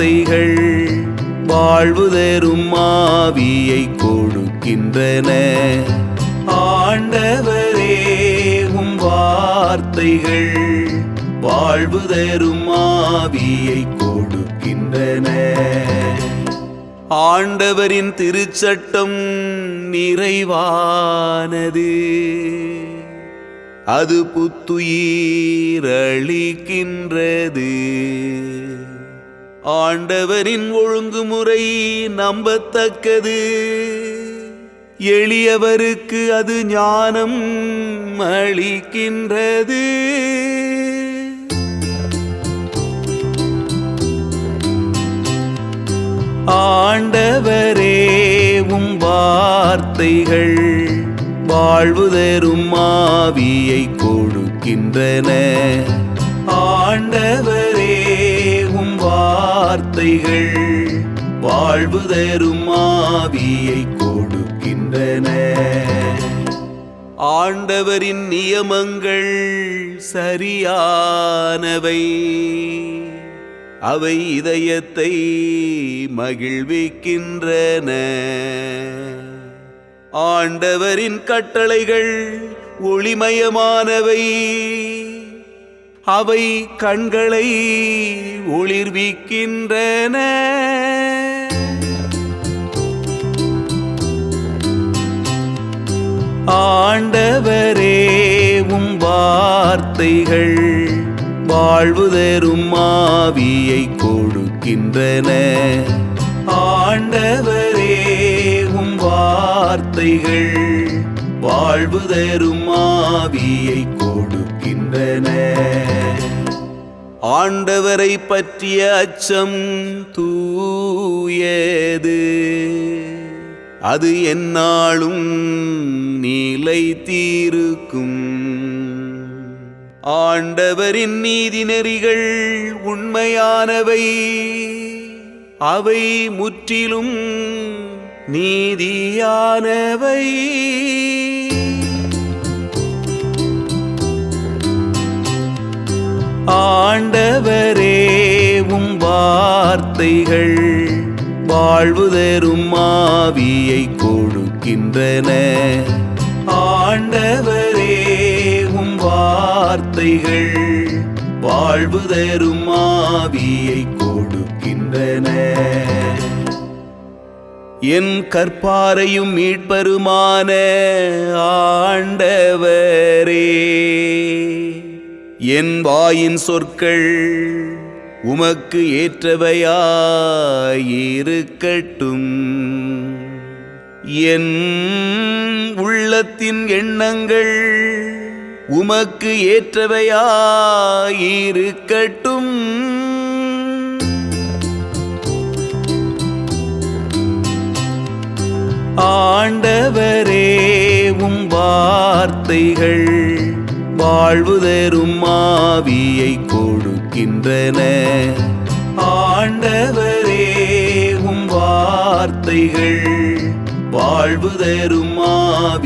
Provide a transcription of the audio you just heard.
வார்த்தைகள் வாழ்வு தரும் ஆவியை கொடுக்கின்றன. ஆண்டவரே உம் வார்த்தைகள் வாழ்வு தரும் ஆவியை கொடுக்கின்றன. ஆண்டவரின் திருச்சட்டம் நிறைவானது. அது புத்துயீரளிக்கின்றது ஆண்டவரின் ஒழுங்குமுறை நம்பத்தக்கது. எளியவருக்கு அது ஞானம் அளிக்கின்றது. ஆண்டவரே உம் வார்த்தைகள் வாழ்வு தரும் ஆவியை கொடுக்கின்றன. ஆண்டவர் வார்த்தைகள் வாழ்வு தரும் ஆவியை கொடுக்கின்றன. ஆண்டவரின் நியமங்கள் சரியானவை. அவை இதயத்தை மகிழ்விக்கின்றன. ஆண்டவரின் கட்டளைகள் ஒளிமயமானவை. அவை கண்களை ஒளிர்விக்கின்றன. ஆண்டவரே உம் வார்த்தைகள் வாழ்வு தரும் ஆவியை கொடுக்கின்றன. ஆண்டவரே உம் வார்த்தைகள் வாழ்வு தரும் ஆவியை கொடுக்கின்றன. ஆண்டவரை பற்றிய அச்சம் தூயது. அது என்னாலும் எந்நாளும் நிலைத்தீருக்கும் ஆண்டவரின் நீதி நெறிகள் உண்மையானவை. அவை முற்றிலும் நீதியானவை. ஆண்டவரே உம் வார்த்தைகள் வாழ்வு தரும் ஆவியை கொடுக்கின்றன. ஆண்டவரே உம் வார்த்தைகள் வாழ்வு தரும் ஆவியை கொடுக்கின்றன. என் கற்பாரையும் மீட்பருமான ஆண்டவரே. என் வாயின் சொற்கள் உமக்கு ஏற்றவையாயிருக்கட்டும். என் உள்ளத்தின் எண்ணங்கள் உமக்கு ஏற்றவையாயிருக்கட்டும். ஆண்டவரே உம் வார்த்தைகள் வாழ்வு தரும் ஆவியை கொடுக்கின்றன. ஆண்டவரே உம் வார்த்தைகள் வாழ்வு தரும் ஆவியை